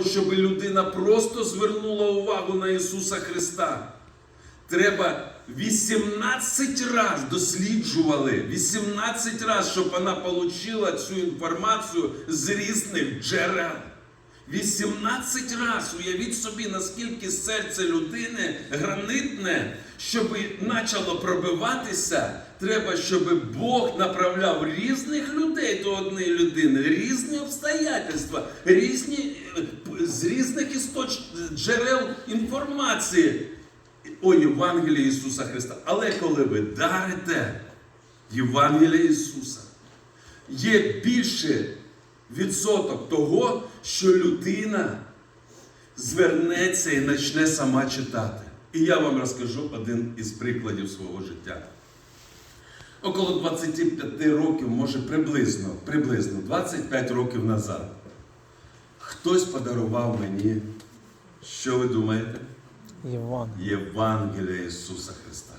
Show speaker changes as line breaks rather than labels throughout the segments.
щоб людина просто звернула увагу на Ісуса Христа. Треба 18 разів досліджували, 18 разів, щоб вона отримала цю інформацію з різних джерел. 18 разів уявіть собі, наскільки серце людини гранитне, щоб почало пробиватися, треба, щоб Бог направляв різних людей до однієї людини, різні обстоятельства, різні, е, з різних істоч... джерел інформації о Євангелії Ісуса Христа. Але коли ви дарите Євангелія Ісуса, є більше відсоток того, що людина звернеться і почне сама читати. І я вам розкажу один із прикладів свого життя. Около 25 років, може приблизно, приблизно 25 років назад, хтось подарував мені, що ви думаєте?
Іван.
Євангелія Ісуса Христа.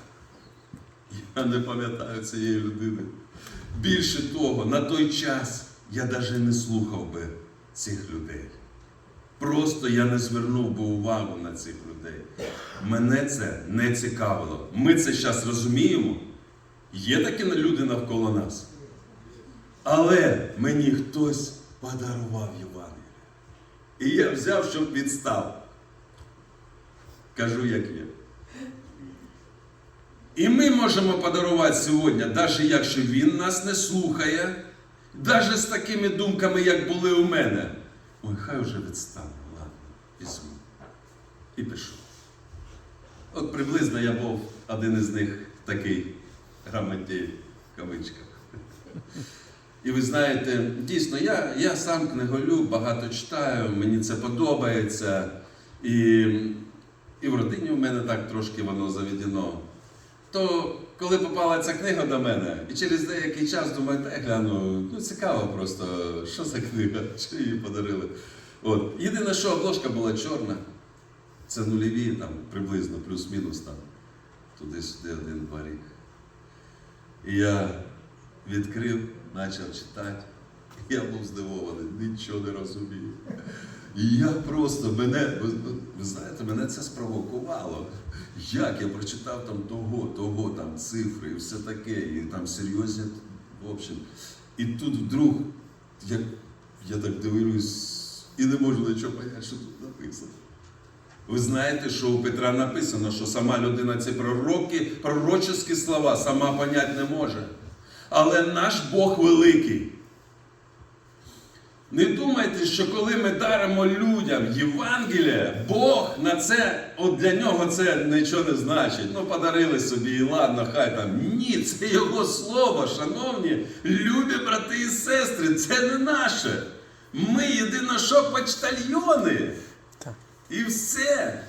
Я не пам'ятаю цієї людини. Більше того, на той час я навіть не слухав би цих людей. Просто я не звернув би увагу на цих людей. Мене це не цікавило. Ми це зараз розуміємо. Є такі люди навколо нас. Але мені хтось подарував Євангеліє. І я взяв, щоб відстав. Кажу, як є. І ми можемо подарувати сьогодні, навіть якщо він нас не слухає, навіть з такими думками, як були у мене. Ой, хай вже відстане, ладно, візьму. І пішов. От приблизно я був один із них такий грамотій в кавичках. І ви знаєте, дійсно, я, я сам книголюб, багато читаю, мені це подобається. І, і в родині у мене так трошки воно заведено. То коли попала ця книга до мене, і через деякий час думаю, гляну, ну цікаво просто, що за книга, що її подарили. От. Єдине, що обложка була чорна, це нульові, там приблизно, плюс-мінус там, туди-сюди один-два рік. І я відкрив, почав читати. Я був здивований, нічого не розумію. І я просто мене, ви, ви знаєте, мене це спровокувало. Як я прочитав там того, того, там цифри і все таке, і там серйозні, в общем. І тут вдруг я, я так дивлюсь і не можу нічого поняти, що тут написано. Ви знаєте, що у Петра написано, що сама людина ці пророки, пророчі слова сама понять не може. Але наш Бог великий. Не думайте, що коли ми даримо людям Євангелія, Бог на це, от для нього це нічого не значить. Ну, подарили собі, і ладно, хай там. Ні, це Його слово, шановні, любі брати і сестри, це не наше. Ми єдино що почтальйони. І все.